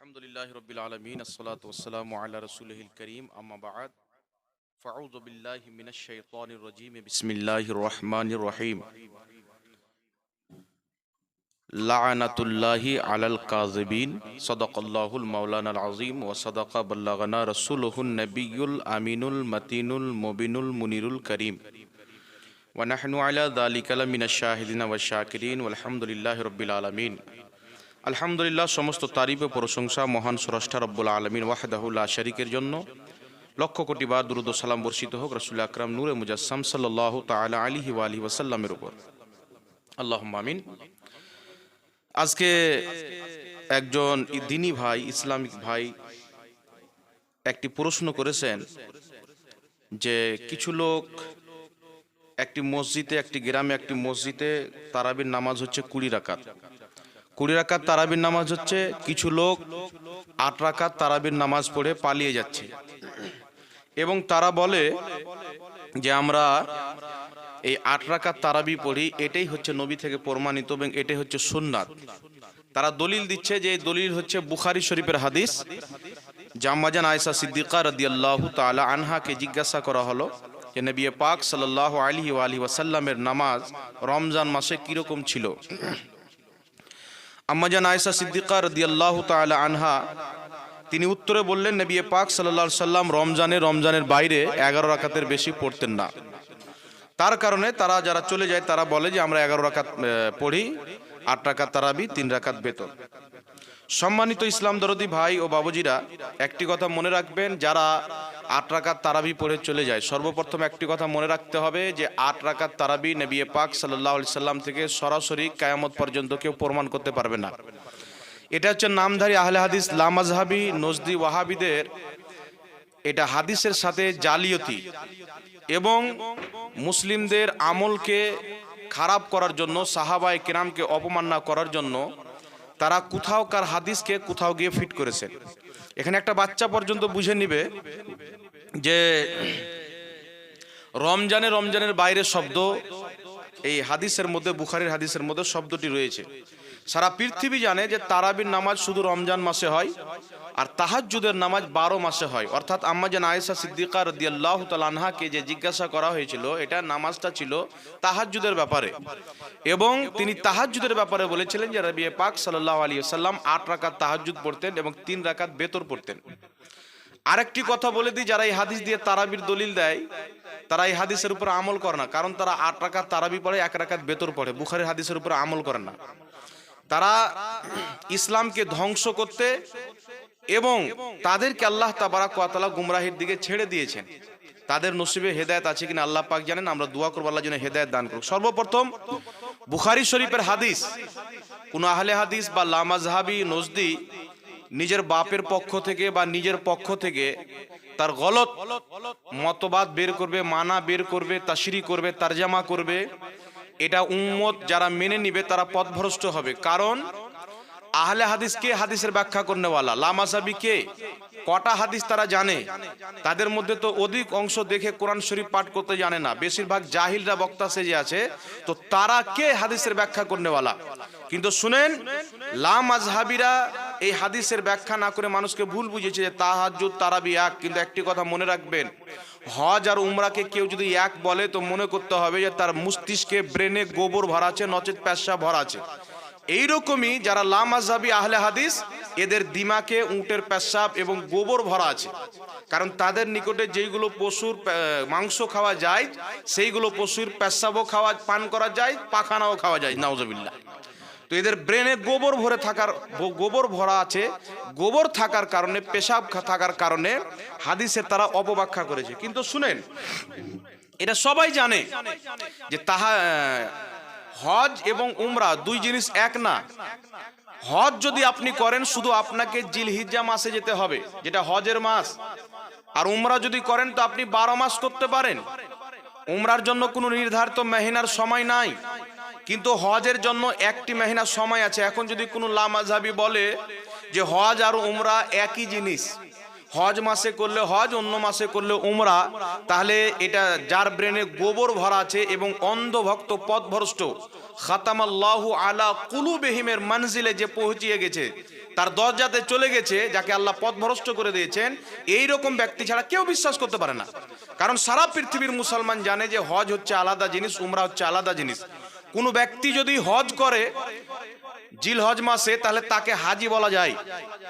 الحمدللہ رب العالمین الصلاة والسلام علی رسوله الكريم اما بعد فعوذ باللہ من الشیطان الرجیم بسم اللہ الرحمن الرحیم لعنت اللہ علی القاذبین صدق اللہ المولان العظیم وصدق بلغنا رسوله النبی الامین المتین المبین المنیر الكریم ونحن علی ذالک لمن الشاہدین والشاکرین والحمدللہ رب العالمین আলহামদুলিল্লাহ, সমস্ত তারিফ ও প্রশংসা মহান স্রষ্টা রব্বুল আলমিন ওয়াহেদাহুল্লাহ শরিকের জন্য। লক্ষ কোটি বার দুরুদ সালাম বর্ষিত হোক রসুল আকরাম নূরে মুজাসসাম সাল্লাহ তালা আলিহি আলহি ওয়াসাল্লামের উপর। আল্লাহ আমিন। আজকে একজন দিনী ভাই, ইসলামিক ভাই একটি প্রশ্ন করেছেন যে কিছু লোক একটি মসজিদে, একটি গ্রামে, একটি মসজিদে তারাবির নামাজ হচ্ছে কুড়ি রাকাত। কুড়ি রাকাত তারাবির নামাজ হচ্ছে, কিছু লোক আট রাকাত তারাবির নামাজ পড়ে পালিয়ে যাচ্ছে। এবং তারা বলে যে আমরা এই আট রাকাত তারাবি পড়ি, এটাই হচ্ছে নবী থেকে প্রমাণিত এবং এটাই হচ্ছে সুন্নাত। তারা দলিল দিচ্ছে যে এই দলিল হচ্ছে বুখারি শরীফের হাদিস জাম্মাজান আয়সা সিদ্দিকা রাদিয়াল্লাহু তাআলা আনহাকে জিজ্ঞাসা করা হলো যে নবী পাক আলাইহি ওয়া আলিহি ওয়াসাল্লামের নামাজ রমজান মাসে কীরকম ছিল। আম্মাজান আয়সা সিদ্দিকা রদিয়াল্লাহু তাআলা আনহা, তিনি উত্তরে বললেন, নবী পাক সাল্লাল্লাহু সাল্লাম রমজানে, রমজানের বাইরে এগারো রাকাতের বেশি পড়তেন না। তার কারণে তারা যারা চলে যায়, তারা বলে যে, আমরা এগারো রাকাত পড়ি, আট রাকাত তারাবি, তিন রাকাত বেতন। সম্মানিত ইসলাম দরদি ভাই ও বাবুজিরা, একটি কথা মনে রাখবেন, যারা আট রাকাত তারাবি পড়ে চলে যায়। সর্বপ্রথম একটি কথা মনে রাখতে হবে যে, আট রাকাত তারাবি নবী পাক সাল্লাহ সাল্লাম থেকে সরাসরি কায়ামত পর্যন্ত কেউ প্রমাণ করতে পারবে না। এটা হচ্ছে নামধারী আহলে হাদিস লামাজহাবি নজদি, ওয়াহাবিদের এটা হাদিসের সাথে জালিয়াতি এবং মুসলিমদের আমলকে খারাপ করার জন্য, সাহাবায় কিরামকে অপমাননা করার জন্য তারা কোথাও কার হাদিসকে কোথাও গিয়ে ফিট করেছেন এখানে একটা বাচ্চা পর্যন্ত বুঝে নিবে যে রমজানে রমজানের বাইরে শব্দ, এই হাদিসের মধ্যে, বুখারির হাদিসের মধ্যে শব্দটি রয়েছে। সারা পৃথিবী জানে যে তারাবির নামাজ শুধু রমজান মাসে হয় আর তাহাজ্জুদের নামাজ বারো মাসে হয়। অর্থাৎ আম্মাজান আয়েশা সিদ্দিকা রদিয়াল্লাহ তালানহাকে যে জিজ্ঞাসা করা হয়েছিল, এটা নামাজটা ছিল তাহাজ্জুদের ব্যাপারে। এবং তিনি তাহাজ্জুদের ব্যাপারে বলেছিলেন যে রবি পাক সাল্লাহ আলী সাল্লাম আট রাকাত তাহাজ্জুদ পড়তেন এবং তিন রাকাত বেতর পড়তেন। আরেকটি কথা বলে দিই, যারা এই হাদিস দিয়ে তারাবির দলিল দেয়, তারা এই হাদিসের উপর আমল করে না। কারণ তারা আট রাকাত তারাবি পড়ে, এক রাকাত বেতর পড়ে। বুখারের হাদিসের উপর আমল করে না। তারা ইসলামকে ধ্বংস করতে এবং তাদেরকে আল্লাহ তাবারাক ওয়া তাআলা গুমরাহির দিকে ছেড়ে দিয়েছেন। তাদের নসিবে হেদায়ত আছে কিনা আল্লাহ পাক জানেন, আমরা দোয়া করব আল্লাহ যেন হেদায়েত দান করুক। সর্বপ্রথম, বুখারি শরীফের হাদিস, কোন আহলে হাদিস বা লামাজহাবি নজদি নিজের বাপের পক্ষ থেকে বা নিজের পক্ষ থেকে তার গলত মতবাদ বের করবে, মানা বের করবে, তাসিরি করবে, তারজামা করবে। এটা উম্মত যারা মেনে নিবে তারা পথভ্রষ্ট হবে। কারণ আহলে হাদিস কে হাদিসের ব্যাখ্যা করনেওয়ালা? লামাসাবি কে? কটা হাদিস তারা জানে? তাদের মধ্যে তো অধিক অংশ দেখে কোরআন শরীফ পাঠ করতে জানে না। বেশিরভাগ জাহিলরা বক্তা সেজে আছে। তো তারা কে হাদিসের ব্যাখ্যা করনেওয়ালা? কিন্তু শুনেন লামাজহাবিরা এই হাদিসের ব্যাখ্যা না করে মানুষকে ভুল বুঝেছে যে তাহাজ্জুদ, তারাবি এক। কিন্তু একটি কথা মনে রাখবেন, হজ আর উমরাকে কেউ যদি এক বলে তো মনে করতে হবে যে তার মস্তিষ্কে ব্রেনে গোবর ভরা আছে নচেত প্যাসা ভরা আছে এইরকমই যারা লামাজাবি আহলে হাদিস, এদের দিমাকে উটের পেশাব এবং গোবর ভরা আছে। কারণ তাদের নিকটে যেইগুলো পশুর মাংস খাওয়া যায়, সেইগুলো পশুর পেশাবও খাওয়া, পান করা যায়, পাখানাও খাওয়া যায় নাউজবিল্লা তো এদের ব্রেনে গোবর ভরে থাকার গোবর ভরা আছে। গোবর থাকার কারণে, পেশাব থাকার কারণে হাদিসের তারা অপব্যাখ্যা করেছে। কিন্তু শুনেন, এটা সবাই জানে যে তাহা, হজ এবং উমরা দুই জিনিস এক না। হজ যদি আপনি করেন, শুধু আপনাকে জিলহিজ্জা মাসে যেতে হবে, যেটা হজের মাস। আর উমরা যদি করেন, তো আপনি বারো মাস করতে পারেন। উমরার জন্য কোনো নির্ধারিত মেহিনার সময় নাই। কিন্তু হজের জন্য একটি মেহিনার সময় আছে। এখন যদি কোনো লামাজাবি বলে যে হজ আর উমরা একই জিনিস, হজ মাসে করলে হজ, অন্য মাসে করলে উমরা, তাহলে এটা যার ব্রেনে গোবর ভরা আছে এবং অন্ধ ভক্ত পথভ্রষ্ট, খাতামাল্লাহু আলা কুলুবেহিমের মনজিলে যে পৌঁছিয়ে গেছে, তার দরজাতে চলে গেছে, যাকে আল্লাহ পথভ্রষ্ট করে দিয়েছেন, এই রকম ব্যক্তি ছাড়া কেউ বিশ্বাস করতে পারে না। কারণ সারা পৃথিবীর মুসলমান জানে যে হজ হচ্ছে আলাদা জিনিস, উমরা হচ্ছে আলাদা জিনিস। কোনো ব্যক্তি যদি হজ করে, জিল হজ মাসে, তাহলে তাকে হাজি বলা যায়।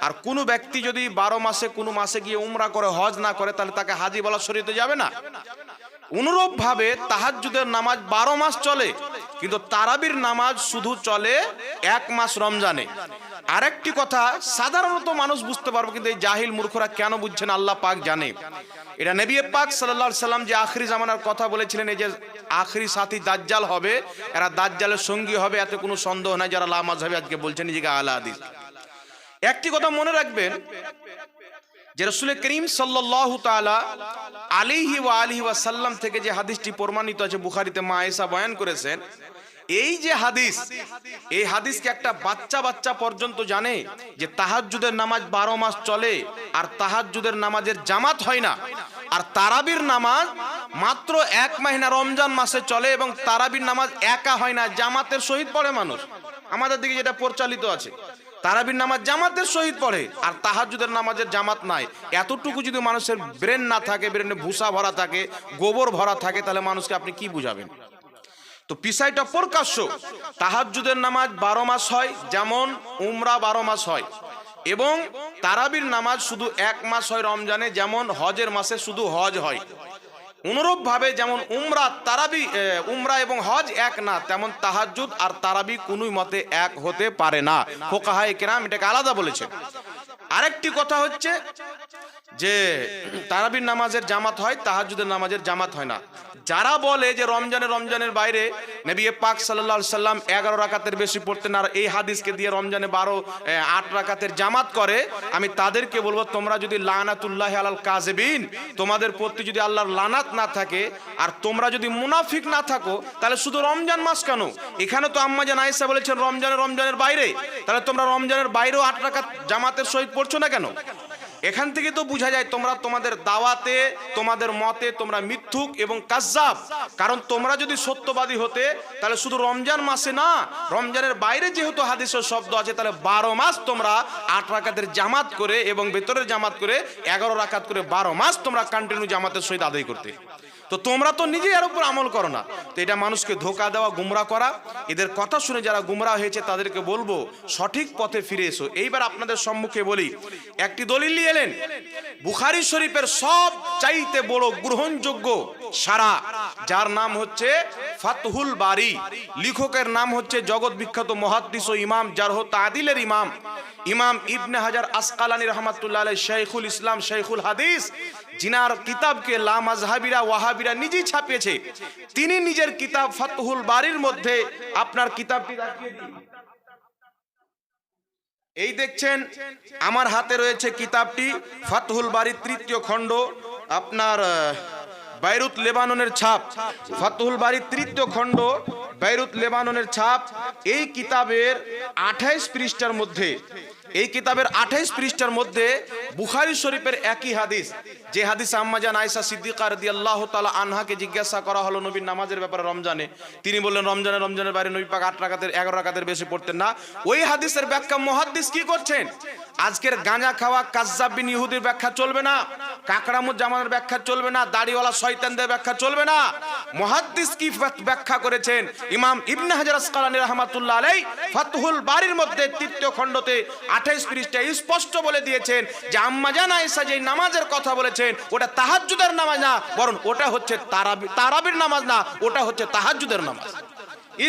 আর কোনো ব্যক্তি যদি বারো মাসে, কোনো মাসে গিয়ে উমরা করে, হজ না করে, তাহলে তাকে হাজি বলা শরীয়তে যাবে না। অনুরূপ ভাবে তাহাজ্জুদের নামাজ বারো মাস চলে, কিন্তু তারাবির নামাজ শুধু চলে এক মাস রমজানে। আরেকটি কথা, সাধারণত মানুষ বুঝতে পারবে কিন্তু এই জাহিল মূর্খরা কেন বুঝছেন, আল্লাহ পাক জানে। এটা নবী পাক সাল্লাল্লাহু সাল্লাম যে আখরি জামানার কথা বলেছিলেন, এই যে আখরি সাথী দাজ্জাল হবে, এরা দাজ্জালের সঙ্গী হবে, এতে কোনো সন্দেহ নাই যারা লামাজহাবি আজকে বলছেন নিজেকে আলা হাদিস। একটি কথা মনে রাখবেন, যে রসুল করিম সাল্লাহ তালা আলিহি ওয়া আলিহি ওয়াসাল্লাম থেকে যে হাদিসটি প্রমাণিত আছে বুখারিতে মা আয়েশা বয়ান করেছেন এই যে হাদিস, এই হাদিসকে একটা বাচ্চা বাচ্চা পর্যন্ত জানে যে তাহাজ্জুদের নামাজ বারো মাস চলে আর তাহাজ্জুদের নামাজের জামাত হয় না। আর তারাবির নামাজ মাত্র এক মাহিনা রমজান মাসে চলে এবং তারাবির নামাজ একা হয় না, জামাতের সহিত পড়ে মানুষ। আমাদের দিকে যেটা পরিচালিত আছে, তারাবির নামাজ জামাতের সহিত পড়ে আর তাহাজুদের নামাজের জামাত নাই। এতটুকু যদি মানুষের ব্রেন না থাকে, ব্রেনে ভূষা ভরা থাকে, গোবর ভরা থাকে, তাহলে মানুষকে আপনি কি বুঝাবেন? তো পিসাইটা প্রকাশ্য। তাহাজুদের নামাজ বারো মাস হয়, যেমন উমরা বারো মাস হয়। এবং তারাবির নামাজ শুধু এক মাস হয় রমজানে, যেমন হজের মাসে শুধু হজ হয়। অনুরূপ ভাবে যেমন উমরা, তারাবি উমরা এবং হজ এক না, তেমন তাহাজ্জুদ আর তারাবি কোনোই মতে এক হতে পারে না। ফোকাহায় কেরাম এটাকে আলাদা বলেছে আরেকটি কথা হচ্ছে যে, তারাবির নামাজের জামাত হয় তাহাজুদের নামাজের জামাত হয় না। যারা বলে যে রমজানে, রমজানের বাইরে নবী পাক আলাইহি সাল্লাম এগারো রাকাতের বেশি পড়তেন আর এই হাদিসকে দিয়ে রমজানে বারো আট রাকাতের জামাত করে, আমি তাদেরকে বলব, তোমরা যদি লানাতুল্লাহ আলাল কাজেবিন তোমাদের প্রতি যদি আল্লাহর লানাত না থাকে আর তোমরা যদি মুনাফিক না থাকো, তাহলে শুধু রমজান মাস কেন? এখানে তো আম্মা জান আয়েশা বলেছেন, রমজানে, রমজানের বাইরে। তাহলে তোমরা রমজানের বাইরেও আট রাকাত জামাতের সহিত পড়ছো না কেন? এখান থেকে তো বোঝা যায় তোমরা তোমাদের দাওয়াতে, তোমাদের মতে তোমরা মিথ্যুক এবং কাজাব কারণ তোমরা যদি সত্যবাদী হতে, তাহলে শুধু রমজান মাসে না, রমজানের বাইরে যেহেতু হাদিসের শব্দ আছে, তাহলে বারো মাস তোমরা আট রাকাতের জামাত করে এবং ভেতরের জামাত করে, এগারো রাকাত করে বারো মাস তোমরা কন্টিনিউ জামাতের সহিত আদায় করতে। তো তোমরা তো নিজে এর উপর আমল করো না। তো এটা মানুষকে ধোকা দেওয়া, গুমরা করা। এদের কথা শুনে যারা গুমরা হয়েছে, তাদেরকে বলব, সঠিক পথে ফিরে এসো। এইবার আপনাদের সম্মুখে বলি, একটি দলিল নিয়ে এলেন। বুখারি শরীফের সব চাইতে বড় গ্রহণযোগ্য সারা, যার নাম হচ্ছে ফাতহুল বাড়ি লেখকের নাম হচ্ছে জগৎ বিখ্যাত মহাদ্দিস ও ইমাম জারহ তাদিলের ইমাম। ইমাম ইবনে হাজার আসকালানি রহমাতুল্লাহ শেখুল ইসলাম শেখুল হাদিস, জিনার কিতাবকে লা মাজহাবিরা ওয়াহাবিরা নিজেই ছাপিয়েছে। তিনি নিজের কিতাব ফাতহুল বাড়ির মধ্যে আপনার কিতাবটি এই দেখছেন, আমার হাতে রয়েছে কিতাবটি, ফাতহুল বাড়ির তৃতীয় খণ্ড। আপনার বাইরুত লেবাননের ছাপ। ফাতহুল বাড়ির তৃতীয় খণ্ড, বাইরুত লেবাননের ছাপ, এই কিতাবের আঠাইশ পৃষ্ঠার মধ্যে, এই কিতাবের আঠাইশ পৃষ্ঠার মধ্যে বুখারি শরীফের একই হাদিস। যে হাদিস আম্মাজান আয়সা সিদ্দিকা আল্লাহ তালা আনহাকে জিজ্ঞাসা করা হলো নবীর নামাজের ব্যাপারে রমজানে। তিনি বললেন, রমজানে রমজানের বাইরে নবী পাক আট রাকাতের, এগারো রাকাতের বেশি পড়তেন না। ওই হাদিসের ব্যাখ্যা মুহাদ্দিস কি করছেন? আজকের গাঁজা খাওয়া কাজ্জাবিন ইহুদির ব্যাখ্যা চলবে না কাকরামুজ জামানের ব্যাখ্যা চলবে না, দাড়িওয়ালা শয়তানদের ব্যাখ্যা চলবে না। মহাদ্দিস কি ব্যাখ- ব্যাখ্যা করেছেন? ইমাম ইবনে হাজার আসকালানি রহমাতুল্লাহ আলাই ফাতহুল বাড়ির মধ্যে তৃতীয় খণ্ডতে আঠাইশ পৃষ্ঠায় স্পষ্ট বলে দিয়েছেন যে আম্মাজান আয়েশা যে নামাজের কথা বলেছেন, ওটা তাহাজ্জুদের নামাজ না, বরং ওটা হচ্ছে তারাবি, তারাবির নামাজ না, ওটা হচ্ছে তাহাজ্জুদের নামাজ।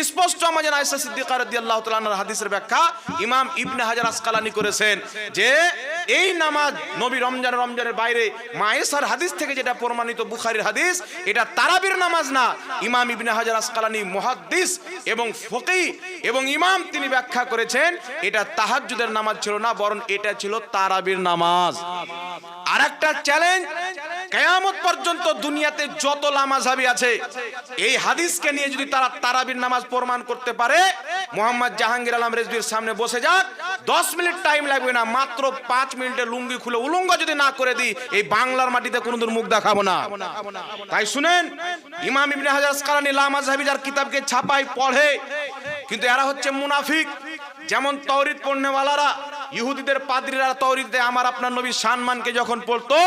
স্পষ্ট আমাদের আয়েশা সিদ্দিকা রাদিয়াল্লাহু তাআলার হাদিসের ব্যাখ্যা ইমাম ইবনে হাজার আসকালানি করেছেন যে এই নামাজ নবী রমজান রমজানের বাইরে মায়েসার হাদিস থেকে যেটা প্রমাণিত বুখারীর হাদিস, এটা তারাবির নামাজ না। ইমাম ইবনে হাজার আসকালানি মুহাদ্দিস এবং ফকি এবং ইমাম তিনি ব্যাখ্যা করেছেন, এটা তাহাজ্জুদের নামাজ ছিল না, বরং এটা ছিল তারাবির নামাজ। আর একটা চ্যালেঞ্জ কেয়ামত পর্যন্ত দুনিয়াতে যত লামাজাবি আছে, এই হাদিসকে নিয়ে যদি তারা তারাবির নামাজ প্রমাণ করতে পারে, মোহাম্মদ জাহাঙ্গীর আলম রেজবির সামনে বসে যাক, দশ মিনিট টাইম লাগবে না, মাত্র পাঁচ মিনিটে লুঙ্গি খুলে উলঙ্গ যদি না করে দিই, এই বাংলার মাটিতে কোনোদিন মুখ দেখাবো না। তাই শুনেন, ইমাম ইবনে হাজার আসকালানি লামাজাবি যার কিতাবকে ছাপাই পড়ে, কিন্তু এরা হচ্ছে মুনাফিক, যেমন তৌরিদ পণ্যওয়ালারা ইহুদিদের পাদ্রীরা তৌরিতে আমার আপনার নবী সম্মানকে যখন পড়তো,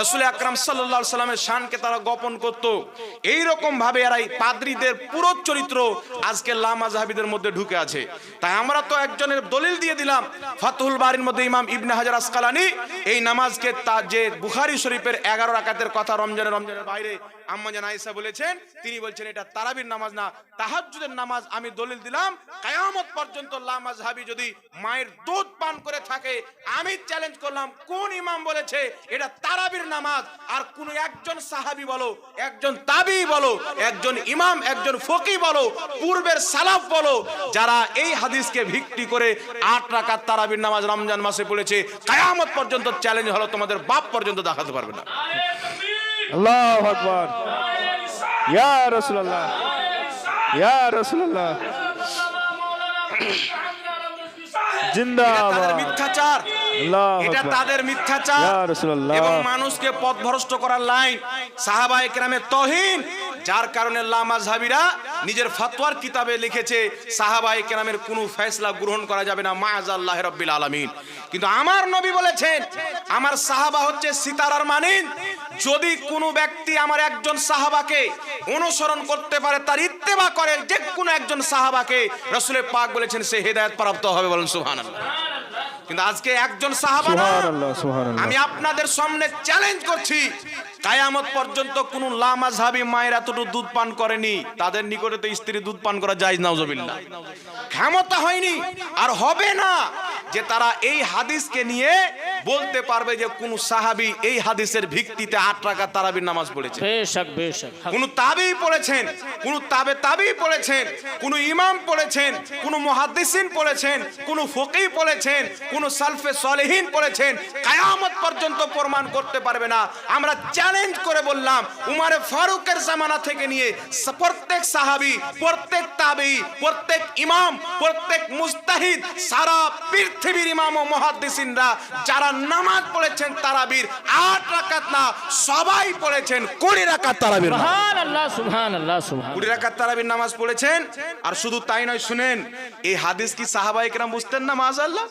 রসুল আকরাম আলাইহি সাল্লামের শানকে তারা গোপন করত। এই রকম ভাবে এরা এই পাদ্রীদের পুরো চরিত্র আজকে লামাজহাবিদের মধ্যে ঢুকে আছে। তাই আমরা তো একজনের দলিল দিয়ে দিলাম ফাতুল বাড়ির মধ্যে ইমাম ইবনে হাজার আসকালানি, এই নামাজকে তা যে বুখারী শরীফের এগারো রাকাতের কথা রমজানের রমজানের বাইরে আম্মা জান আয়েশা বলেছেন, তিনি বলছেন, এটা তারাবির নামাজ না, তাহাজ্জুদের নামাজ আমি দলিল দিলাম, কিয়ামত পর্যন্ত লামাজহাবি যদি মায়ের দুধ পান করে থাকে। আমি চ্যালেঞ্জ করলাম, কোন ইমাম বলেছে, এটা তারাবির নামাজ। আর কোন একজন সাহাবি বলো, একজন তাবি বলো, একজন ইমাম, একজন ফকি বলো, পূর্বের সালাফ বলো, যারা এই হাদিসকে ভিত্তি করে আট রাকাত তারাবির নামাজ রমজান মাসে পড়েছে, কায়ামত পর্যন্ত চ্যালেঞ্জ হলো, তোমাদের বাপ পর্যন্ত দেখাতে পারবে না। আকবর। ইয়া রসুল্লাহ ইয়া তাদের জিন্দাবাদ। মিথ্যাচার। এটা তাদের মিথ্যাচার। এবং মানুষকে পথভ্রষ্ট করার লাইন সাহাবা একরামের তহিন যার কারণে লামা লামাজহাবিরা নিজের ফতোয়ার কিতাবে লিখেছে সাহাবা একরামের কোনো ফেসলা গ্রহণ করা যাবে না মাআজ আল্লাহ রাব্বিল আলামিন। কিন্তু আমার নবী বলেছেন, আমার সাহাবা হচ্ছে সিতারার মানিন যদি কোনো ব্যক্তি আমার একজন সাহাবাকে অনুসরণ করতে পারে, তার ইত্তেবা করে যে কোনো একজন সাহাবাকে, রসুলের পাক বলেছেন, সে হেদায়েত প্রাপ্ত হবে বলেন সুবহানাল্লাহ। কিন্তু আজকে একজন সাহাবা না সুবহানাল্লাহ সুবহানাল্লাহ। আমি আপনাদের সামনে চ্যালেঞ্জ করছি। কায়ামত পর্যন্ত কোন লামাজহাবি মায়ের এতটুকু দুধ পান করেনি তাদের নিকটে তো স্ত্রী দুধ পান করা যায় নাউজবিল্লাহ। ক্ষমতা হয়নি আর হবে না যে তারা এই হাদিসকে নিয়ে বলতে পারবে যে কোন সাহাবি এই হাদিসের ভিত্তিতে আট টাকা তারাবির নামাজ পড়েছে। কোন তাবি পড়েছেন কোন তাবে তাবি পড়েছেন কোন ইমাম পড়েছেন কোন মুহাদ্দিসিন পড়েছেন কোন ফকি পড়েছেন কোন সালফে সলেহীন পড়েছেন কায়ামত পর্যন্ত প্রমাণ করতে পারবে না। আমরা চ্যালেঞ্জ করে বললাম উমারে ফারুকের জামানা থেকে নিয়ে প্রত্যেক সাহাবি প্রত্যেক তাবি প্রত্যেক ইমাম প্রত্যেক মুস্তাহিদ সারা পৃথিবীর ইমাম ও মুহাদ্দিসিনরা যারা নামাজ পড়েছেন তারাবির আট রাকাত না সবাই পড়েছেন কুড়ি রাকাত তারাবির আল্লাহ আল্লাহ কুড়ি রাকাত তারাবির নামাজ পড়েছেন আর শুধু তাই নয় শুনেন এই হাদিস কি সাহাবাই কেরাম বুঝতেন না মাজাল্লাহ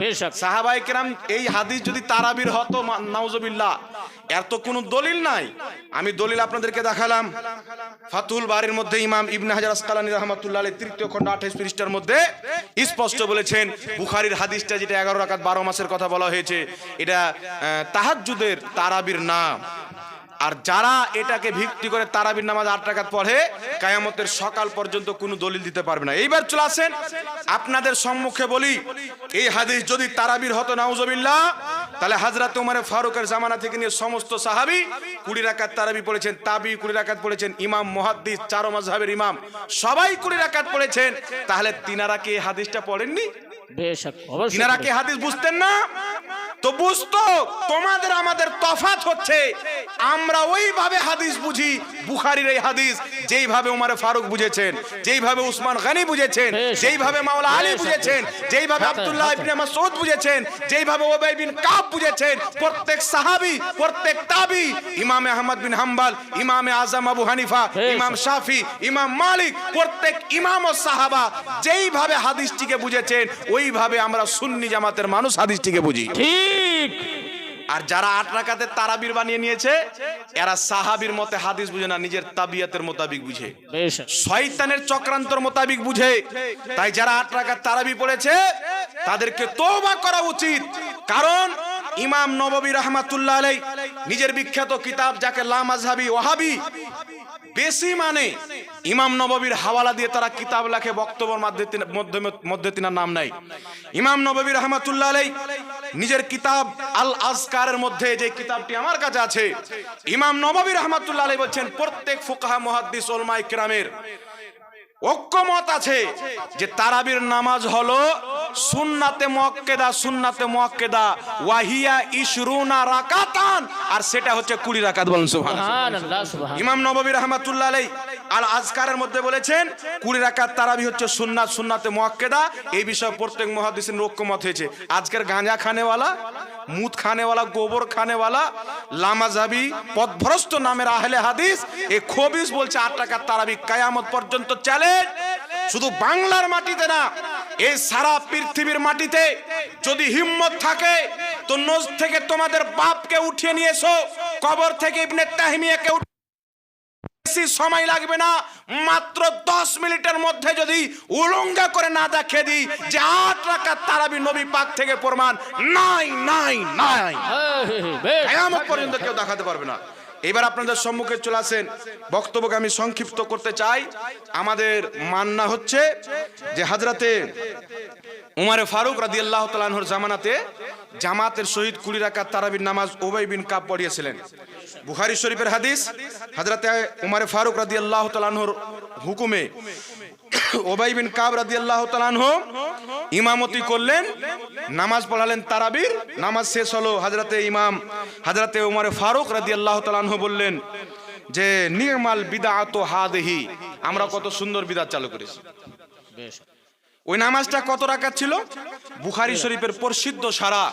বেশক। সাহাবাই কেরাম এই হাদিস যদি তারাবির হতো নাউজুবিল্লাহ এর তো কোনো দলিল নাই। আমি দলিল আপনাদেরকে দেখালাম। ফাতুল বাড়ির মধ্যে ইমাম ইবনে হাজার আসকালানি রহমাতুল্লাহ তৃতীয় খণ্ড আঠাইশ পৃষ্ঠার মধ্যে স্পষ্ট বলেছেন বুখারীর হাদিসটা যেটা এগারো রাকাত বারো মাসের কথা বলা হয়েছে এটা আহ, তাহাজ্জুদের তারাবির নাম। আর যারা এটাকে ভিত্তি করে তারাবির নামাজ আট টাকাত পড়ে কায়ামতের সকাল পর্যন্ত কোনো দলিল দিতে পারবে না। এইবার চলে আসেন আপনাদের সম্মুখে বলি এই হাদিস যদি তারাবির হতো নাউজবিল্লাহ তাহলে হাজরাত উমারে ফারুকের জামানা থেকে নিয়ে সমস্ত সাহাবি কুড়ি রাকাত তারাবি পড়েছেন তাবি কুড়ি রাকাত পড়েছেন ইমাম মুহাদ্দিস চারো মাযহাবের ইমাম সবাই কুড়ি রাকাত পড়েছেন। তাহলে তিনারা কি এই হাদিসটা পড়েননি? তিনারা কি হাদিস বুঝতেন না? তো বুঝতো তোমাদের আমাদের তফাত হচ্ছে। আমরা ওইভাবে হাদিস বুঝি বুখারির এই হাদিস যেইভাবে উমারে ফারুক বুঝেছেন যেইভাবে উসমান গানি বুঝেছেন যেইভাবে মাওলা আলী বুঝেছেন যেইভাবে আব্দুল্লাহ হাতে। ইবনে মাসউদ বুঝেছেন যেইভাবে ওবাই বিন কাব বুঝেছেন প্রত্যেক সাহাবী প্রত্যেক তাবি ইমাম আহমদ বিন হাম্বল ইমাম আজম আবু হানিফা ইমাম শাফি ইমাম মালিক প্রত্যেক ইমাম ও সাহাবা যেইভাবে হাদিসটিকে বুঝেছেন ওইভাবে আমরা সুন্নি জামাতের মানুষ হাদিসটিকে বুঝি। ঠিক। আর যারা আট রাকাতে তারাবির বানিয়ে নিয়েছে এরা সাহাবির মতে হাদিস বুঝে না নিজের তাবিয়াতের মোতাবিক বুঝে। শয়তানের চক্রান্তর মোতাবিক বুঝে। তাই যারা আট রাকাত তারাবি পড়েছে তাদেরকে তওবা করা উচিত। কারণ ইমাম নববী রহমাতুল্লাহ আলাই নিজের বিখ্যাত কিতাব যাকে লামাজহাবি ওয়াহাবি বেশি মানে ইমাম নববীর হাওয়ালা দিয়ে তারা কিতাব লেখে বক্তব্যের মধ্যে তিন- মধ্যে- মধ্যে তিনার নাম নাই। ইমাম নববী রহমাতুল্লাহ আলাই নিজের কিতাব আল আজকারের মধ্যে যে কিতাবটি আমার কাছে আছে, ইমাম নবাবী রহমাতুল্লাহ আলী বলছেন, প্রত্যেক ফুকাহা মহাদ্দিস ওলমাই কেরামের ঐক্যমত আছে যে তারাবির নামাজ হলো সুন্নাতে মুয়াক্কেদা সুন্নাতে মুয়াক্কেদা ওয়াহিয়া ইশরুনা রাকাতান আর সেটা হচ্ছে কুড়ি রাকাত বলেন সুবহানাল্লাহ। ইমাম নববী রহমাতুল্লাহ আলাই আল আজকারের মধ্যে বলেছেন কুড়ি রাকাত তারাবি হচ্ছে সুন্নাত সুন্নাতে মুয়াক্কেদা এই বিষয়ে প্রত্যেক মুহাদ্দিসের ঐক্যমত হয়েছে। আজকের গাঁজা খানেওয়ালা মুদ খানেওয়ালা গোবর খানেওয়ালা লামাজাবি পথভ্রষ্ট নামের আহলে হাদিস এই খবিস বলছে আট টাকার তারাবি কায়ামত পর্যন্ত চ্যালেঞ্জ শুধু বাংলার মাটিতে না এই সারা পৃথিবীর মাটিতে যদি হিম্মত থাকে তো নজ থেকে তোমাদের বাপকে উঠিয়ে নিয়ে এসো কবর থেকে ইবনে তাহমিয়াকে বেশি সময় লাগবে না মাত্র দশ মিনিটের মধ্যে যদি উলঙ্গা করে না দেখে দিই যে আট রাকাত তারাবি নবী পাক থেকে প্রমাণ। নাই নাই নাই। পর্যন্ত কেউ দেখাতে পারবে না। এবার আপনাদের সম্মুখে চলে আসেন। বক্তব্যকে আমি সংক্ষিপ্ত করতে চাই। আমাদের মান্না হচ্ছে যে হাজরাতে উমারে ফারুক রাদি আল্লাহ তালাহর জামানাতে জামাতের শহীদ কুড়ি রাকাত তারাবিন নামাজ ওবাই বিন কাপ পড়িয়েছিলেন। বুখারি শরীফের হাদিস, হাজরাতে উমারে ফারুক রাদি আল্লাহ তালাহর হুকুমে ওবাই বিন কাব রাদি আল্লাহ তালাহ ইমামতি করলেন নামাজ পড়ালেন তারাবির নামাজ শেষ হলো হাজরাতে ইমাম হাজরাতে উমারে ফারুক রাদি আল্লাহ তালাহ বললেন যে নির্মাল বিদাত হাদেহি আমরা কত সুন্দর বিদাত চালু করেছি। ওই নামাজটা কত রাকাত ছিল? বুখারি শরীফের প্রসিদ্ধ সারা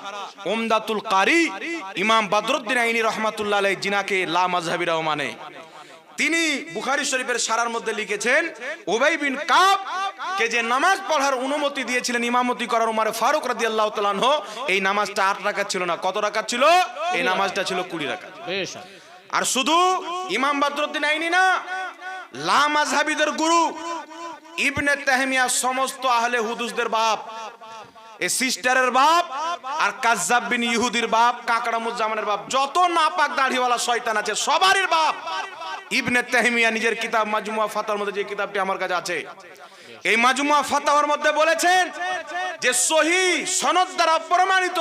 ওমদাতুল কারি ইমাম বাদরুদ্দিন আইনি রহমাতুল্লাহ আলাই জিনাকে লা মাজহাবিরাও মানে। তিনি বুখারি শরীফের সারার মধ্যে লিখেছেন ওবাই বিন কাব কে যে নামাজ পড়ার অনুমতি দিয়েছিলেন ইমামতি করার উমারে ফারুক রাদিয়াল্লাহু তাআলা আনহু এই নামাজটা আট রাকাত ছিল না। কত রাকাত ছিল? এই নামাজটা ছিল কুড়ি বেশ। আর শুধু ইমাম বাদরুদ্দিন আইনি না লা মাযহাবিদের গুরু ইবনে তাহমিয়া সমস্ত আহলে হুদুসদের বাপ এ সিস্টারের বাপ আর কাজ্জাব বিন ইহুদির বাপ কাকড়ামুজ্জামানের বাপ যত নাপাক দাড়িওয়ালা শয়তান আছে সবারই বাপ। ইবনে তাহমিয়া নিজের কিতাব মাজমুয়া ফাতার মধ্যে যে কিতাবটি আমার কাছে আছে, এই মাজমুয়া ফাতাহর মধ্যে বলেছেন যে সহি সনদ দ্বারা প্রমাণিত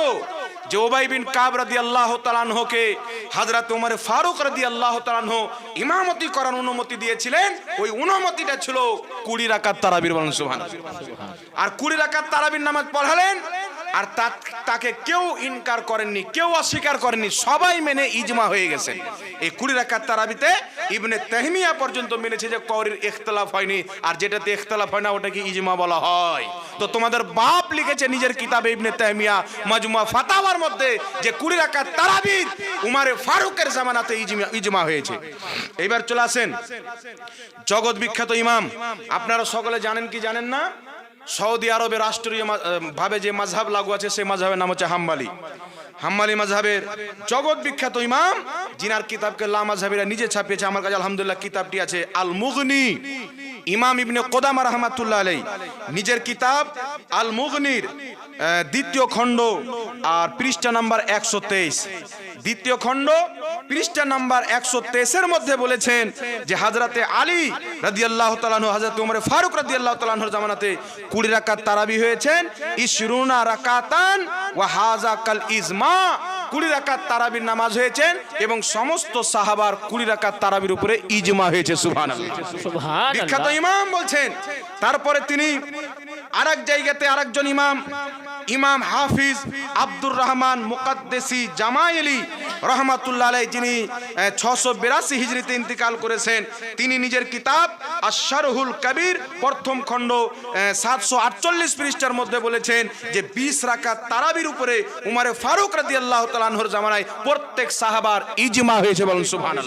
যে ওবাই বিন কাব রাদিয়াল্লাহু তাআলা আনহুকে হযরত ওমর ফারুক রাদিয়াল্লাহু আল্লাহ আনহু ইমামতি করার অনুমতি দিয়েছিলেন, ওই অনুমতিটা ছিল 20 রাকাত তারাবির বলেন সুবহানাল্লাহ। আর 20 রাকাত তারাবির নামাজ পড়ালেন আর তাকে কেউ ইনকার করেননি, কেউ অস্বীকার করেননি, সবাই মেনে ইজমা হয়ে গেছে। এই কুড়ি রাকাত তারাবিতে ইবনে তাহমিয়া পর্যন্ত মেনেছে যে কৌরির ইখতলাফ হয়নি, আর যেটাতে ইখতলাফ হয় না, ওটাকে ইজমা বলা হয়। তো তোমাদের বাপ লিখেছে নিজের কিতাবে ইবনে তাহমিয়া, মাজমুয়া ফাতাওয়ার মধ্যে যে কুড়ি রাকাত তারাবির উমারে ফারুকের জামানাতে ইজমা ইজমা হয়েছে। এইবার চলে আসেন জগৎ বিখ্যাত ইমাম। আপনারা সকলে জানেন কি জানেন না? সৌদি আরবের রাষ্ট্রীয় ভাবে যে মাঝহাব লাগু আছে, সেই মাঝহাবের নাম হচ্ছে হাম্মালি। হাম্মালি মাঝহাবের জগৎ বিখ্যাত ইমাম, জিনার কিতাবকে লা মাঝহাবিরা নিজে ছাপিয়েছে। আমার কাছে আলহামদুলিল্লাহ কিতাবটি আছে আল মুগনি ইমাম ইবনে কোদামা রহমাতুল্লাহ আলাই নিজের কিতাব আল মুগনির দ্বিতীয় খণ্ড আর পৃষ্ঠা নাম্বার একশো তেইশ। দ্বিতীয় খণ্ড, পৃষ্ঠা নাম্বার একশো তেইশের মধ্যে বলেছেন যে হাজরাতে আলী রাদি আল্লাহ তালানহ হাজরত উমরে ফারুক রাদি আল্লাহ তালানহর জামানাতে কুড়ি রাকাত তারাবি হয়েছেন ইসরুনা রাকাতান ওয়া হাজা কাল ইজমা কুড়ি রাকাত তারাবির নামাজ হয়েছেন এবং সমস্ত সাহাবার কুড়ি রাকাত তারাবির উপরে ইজমা হয়েছে সুবহান বিখ্যাত ইমাম বলছেন তারপরে তিনি আর এক জায়গাতে আরেকজন ইমাম ইমাম হাফিজ আব্দুর রহমান মুকাদ্দেসি জামাইলি রহমাতুল্লাহ আলাই যিনি ছশো বিরাশি হিজড়িতে ইন্তিকাল করেছেন তিনি নিজের কিতাব আশারহুল কবির প্রথম খণ্ড সাতশো আটচল্লিশ পৃষ্ঠার মধ্যে বলেছেন যে বিশ রাকাত তারাবির উপরে উমারে ফারুক রাদি আল্লাহ তালানহর জামানায় প্রত্যেক সাহাবার ইজমা হয়েছে বলুন সুবহান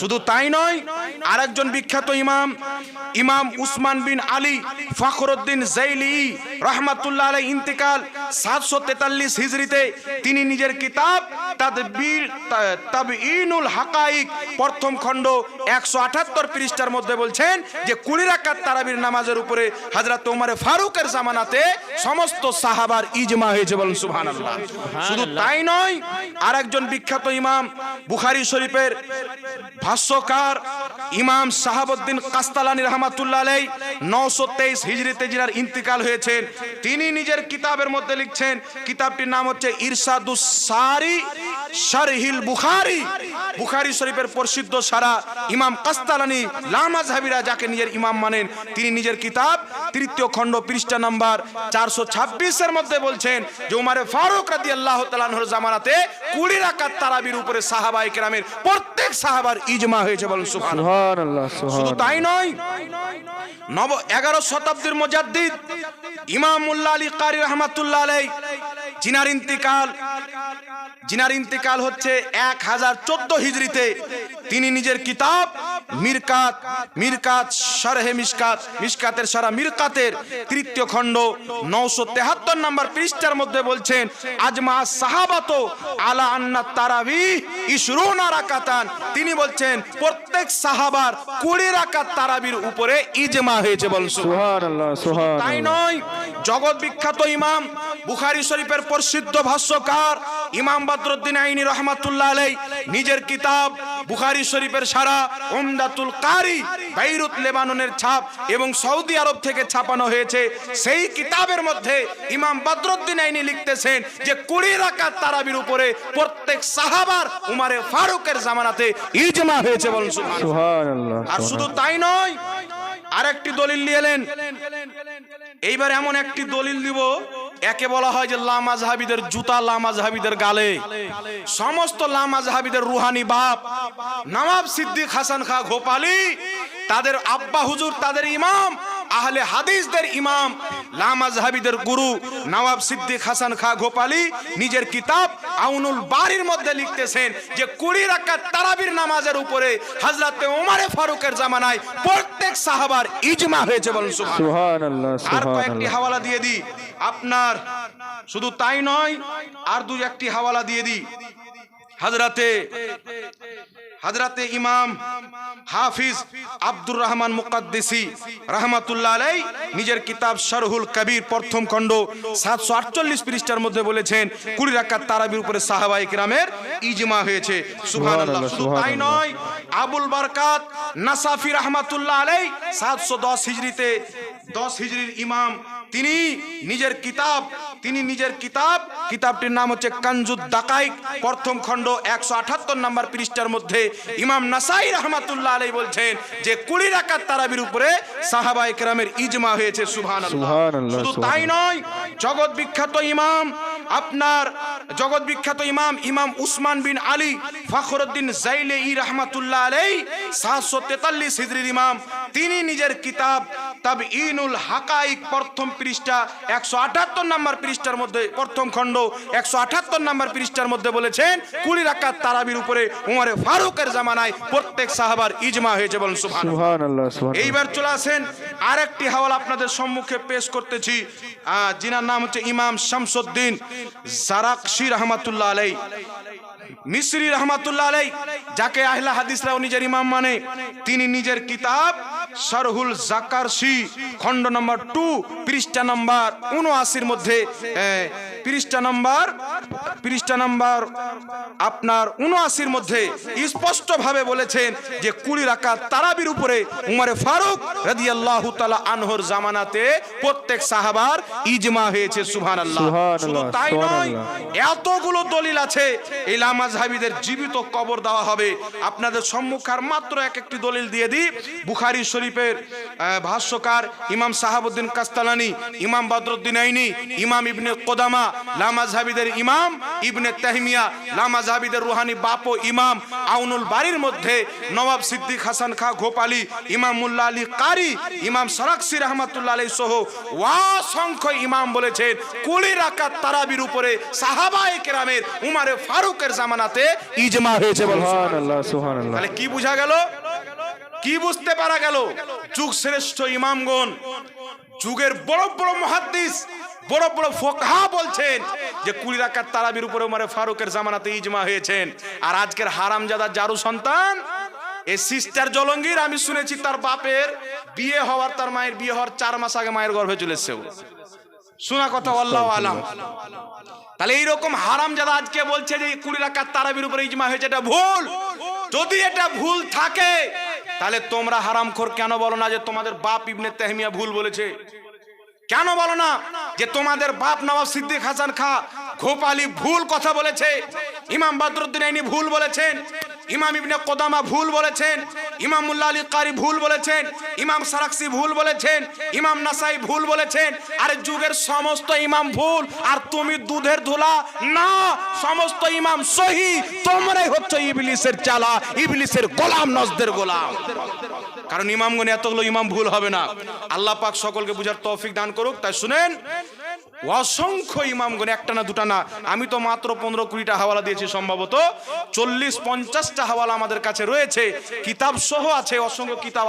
শুধু তাই নয় আরেকজন বিখ্যাত ইমাম ইমাম উসমান বিন আলী ফখরুদ্দিন জাইলি রহমাতুল্লাহ আলাই ইন্তেকাল সাতশো তেতাল্লিশ হিজড়িতে তিনি নিজের কিতাব তাদবীর তাবঈনুল হাকাইক প্রথম খণ্ড একশো আঠাত্তর পৃষ্ঠার মধ্যে বলছেন যে কুড়ি রাকাত তারাবির নামাজের উপরে হাজরত ওমরে ফারুকের জামানাতে সমস্ত সাহাবার ইজমা হয়েছে বলুন সুবহানাল্লাহ। শুধু তাই নয়। বিখ্যাত ইমাম বুখারী শরীফের ভাষ্যকার ইমাম সাহাবুদ্দিন কাস্তালানি রহমাতুল্লাহ আলাই নশো তেইশ হিজড়িতে ইন্তিকাল হয়েছেন। তিনি নিজের কিতাবের মধ্যে লিখছেন, কিতাবটির নাম হচ্ছে ইরশাদুস সারি বুখারি। বুখারী শরীফের প্রসিদ্ধ সারা ইমাম কাস্তালানি লামাজ হাবিরা যাকে নিজের ইমাম মানেন, তিনি নিজের কিতাব তৃতীয় খণ্ড পৃষ্ঠা নাম্বার চারশো ছাব্বিশের মধ্যে বলছেন যে উমারে ফারুক রাদি আল্লাহ তালানহর জামানাতে কুড়ি রাখার তারাবির উপরে সাহাবাই কেরামের প্রত্যেক সাহাবার ইজমা হয়েছে বলুন সুবহান শুধু তাই নয় নব এগারো শতাব্দীর মজাদ্দিদ ইমাম উল্লা আলী কারি রহমাতুল্লাহ আলাই জিনার ইন্তিকাল। জিনার ইন্তিকাল হচ্ছে এক হাজার চোদ্দ হিজড়িতে। তিনি নিজের কিতাব মিরকাত মিরকাত সারহে মিসকাত মিসকাতের সারা মিরকাতের তৃতীয় খণ্ড নৌশো তেহাত্তর নম্বর পৃষ্ঠার মধ্যে বলছেন আজমা সাহাবাত আলা আন্না তারাবি ইসরুনা রাকাতান। তিনি বলছেন প্রত্যেক সাহাবার কুড়ি রাকাত তারাবির উপরে ইজমা হয়েছে বলছো। তাই নয় জগৎ বিখ্যাত ইমাম বুখারি শরীফের প্রসিদ্ধ ভাষ্যকার ইমাম বদরুদ্দিন আইনি রহমাতুল্লাহ আলাই নিজের কিতাব বুখারী শরীফের সারা উমদাতুল কারি বাইরুত লেবাননের ছাপ এবং সৌদি আরব থেকে ছাপানো হয়েছে। সেই কিতাবের মধ্যে ইমাম বদরুদ্দিন আইনি লিখতেছেন যে কুড়ি রাকাত তারাবির উপরে প্রত্যেক সাহাবার উমারে ফারুকের জামানাতে ইজমা হয়েছে বলুন। সুবহানাল্লাহ। আর শুধু তাই নয় আরেকটি দলিল নিয়ে এলেন। এইবার এমন একটি দলিল দিব একে বলা হয় যে লামা জাহাবিদের জুতা লামা জাহাবিদের গালে। সমস্ত লামা জাহাবিদের রুহানি বাপ, নবাব সিদ্দিক হাসান খা গোপালি তাদের আব্বা হুজুর তাদের ইমাম আহলে হাদিসদের ইমাম লামাজহাবিদের গুরু নবাব সিদ্দিক হাসান খা গোপালি নিজের কিতাব আউনুল বাড়ির মধ্যে লিখতেছেন যে কুড়ি রাকাত তারাবির নামাজের উপরে হযরতে ওমারে ফারুকের জামানায় প্রত্যেক সাহাবার ইজমা হয়েছে বলুন সুবহানাল্লাহ। আর কয়েকটি হাওয়ালা দিয়ে দিই। আপনার শুধু তাই নয় আর দু একটি হাওয়ালা দিয়ে দিই। হাজরাতে হাজরাতে ইমাম হাফিজ আব্দুর রহমান মুকাদ্দিসি রহমাতুল্লাহ আলাই নিজের কিতাব শারহুল কবির প্রথম খণ্ড সাতশো আটচল্লিশ পৃষ্ঠার মধ্যে বলেছেন কুড়ি রাকাত তারাবির উপরে সাহাবাই কিরামের ইজমা হয়েছে। শুধু তাই নয় আবুল বারকাত নাসাফি রহমাতুল্লাহ আলাই সাতশো দশ হিজড়িতে দশ হিজড়ির ইমাম তিনি নিজের কিতাব তিনি নিজের কিতাব কিতাবটির নাম হচ্ছে কানজুদ দাকাইক প্রথম খণ্ড একশো আঠাত্তর নম্বর পৃষ্ঠার মধ্যে ইমাম নাসাই রহমাতুল্লাহ আলাই বলছেন যে কুড়ি রাকাত তারাবির উপরে সাহাবা একরামের ইজমা হয়েছে সুবহান সুবহানাল্লাহ, শুধু তাই নয় জগৎ বিখ্যাত ইমাম আপনার জগৎ বিখ্যাত ইমাম ইমাম উসমান বিন আলী ফখরুদ্দিন জাইলে ই রহমাতুল্লাহ আলাই সাতশো তেতাল্লিশ হিজরির ইমাম। তিনি নিজের কিতাব তাব ইনুল হাকাইক প্রথম পৃষ্ঠা একশো আঠাত্তর নম্বর পৃষ্ঠার মধ্যে প্রথম খণ্ড একশো আঠাত্তর নম্বর পৃষ্ঠার মধ্যে বলেছেন কুড়ি রাকাত তারাবির উপরে উমরে ফারুকের জামানায় প্রত্যেক সাহাবার ইজমা হয়েছে বলেন এইবার চলে আসেন আরেকটি হাওয়াল আপনাদের সম্মুখে পেশ করতেছি। আহ, যিনার নাম হচ্ছে ইমাম শামসুদ্দিন। জারাকশি রহমাতুল্লাহ আলাই মিশ্রী রহমাতুল্লাহ আলাই যাকে আহলা হাদিসরাও নিজের ইমাম মানে তিনি নিজের কিতাব সরহুল জাকারসি খণ্ড নম্বর টু পৃষ্ঠা নম্বর উনআশির মধ্যে পৃষ্ঠা নম্বর পৃষ্ঠা নম্বর আপনার উনআশির মধ্যে স্পষ্ট ভাবে বলেছেন যে কুড়ি রাকাত তারাবির উপরে উমরে ফারুক রাদিয়াল্লাহু তাআলা আনহর জামানাতে প্রত্যেক সাহাবার ইজমা হয়েছে সুবহানাল্লাহ। সুবহানাল্লাহ, শুধু তাই নয় এতগুলো দলিল আছে এই লামাজহাবিদের জীবিত কবর দেওয়া হবে। আপনাদের সম্মুখে আর মাত্র এক একটি দলিল দিয়ে দিই। বুখারী শরীফের ভাষ্যকার ইমাম সাহাবুদ্দিন কাস্তালানি ইমাম বদরুদ্দিন আইনি ইমাম ইবনে কোদামা লামাজহাবিদের ইমাম ইবনে তাহমিয়া লামাজহাবিদের রুহানি বাপ ও ইমাম আউনুল বাড়ির মধ্যে নবাব সিদ্দিক হাসান খা গোপালি ইমাম মুল্লা আলী কারি ইমাম সরাকসি রহমাতুল্লাহ আলাই সহ অসংখ্য ইমাম বলেছেন কুড়ি রাকাত তারাবির উপরে সাহাবায়ে কেরামের উমারে ফারুকের জামানাতে ইজমা হয়েছে তাহলে কি বোঝা গেল? কি বুঝতে পারা গেল? যুগ শ্রেষ্ঠ ইমামগণ যুগের বড় বড় মহাদ্দিস বড় বড় ফোকাহা বলছেন যে কুড়ি রাকাত তারাবির উপরে উমারে ফারুকের জামানাতে ইজমা হয়েছেন। আর আজকের হারামজাদা জারু সন্তান এই সিস্টার জলঙ্গির, আমি শুনেছি তার বাপের বিয়ে হওয়ার, তার মায়ের বিয়ে হওয়ার চার মাস আগে মায়ের গর্ভে চলে শোনা কথা, আল্লাহ আলাম। তাহলে এইরকম হারাম যারা আজকে বলছে যে কুড়ি রাকাত তারাবির উপরে ইজমা হয়েছে, এটা ভুল। যদি এটা ভুল থাকে, তাহলে তোমরা হারামখোর কেন বলো না যে তোমাদের বাপ ইবনে তেহমিয়া ভুল বলেছে? কেন বলো না যে তোমাদের বাপ নবাব সিদ্দিক হাসান খা গোপালি ভুল কথা বলেছে, ইমাম বদরুদ্দিন আইনি ভুল বলেছেন, ইমাম ইবনে কোদামা ভুল বলেছেন ইমাম মুল্লা আলী কারি ভুল বলেছেন, ইমাম সারাকসি ভুল বলেছেন, ইমাম নাসাই ভুল বলেছেন, আর যুগের সমস্ত ইমাম ভুল, আর তুমি দুধের ধুলা, না, সমস্ত ইমাম সহি, তোমরাই হচ্ছে ইবলিসের চালা, ইবলিসের গোলাম, নজদের গোলাম। কারণ ইমামগণ এতগুলো ইমাম ভুল হবে না। আল্লাহ পাক সকলকে বুঝার তৌফিক দান করুক। তাই শুনেন, অসংখ্য ইমামগণ একটা না দুটা না। আমি তো মাত্র পনেরো কুড়িটা হাওয়ালা দিয়েছি সম্ভবত। চল্লিশ পঞ্চাশটা হাওয়ালা আমাদের কাছে রয়েছে। কিতাব সহ আছে, অসংখ্য কিতাব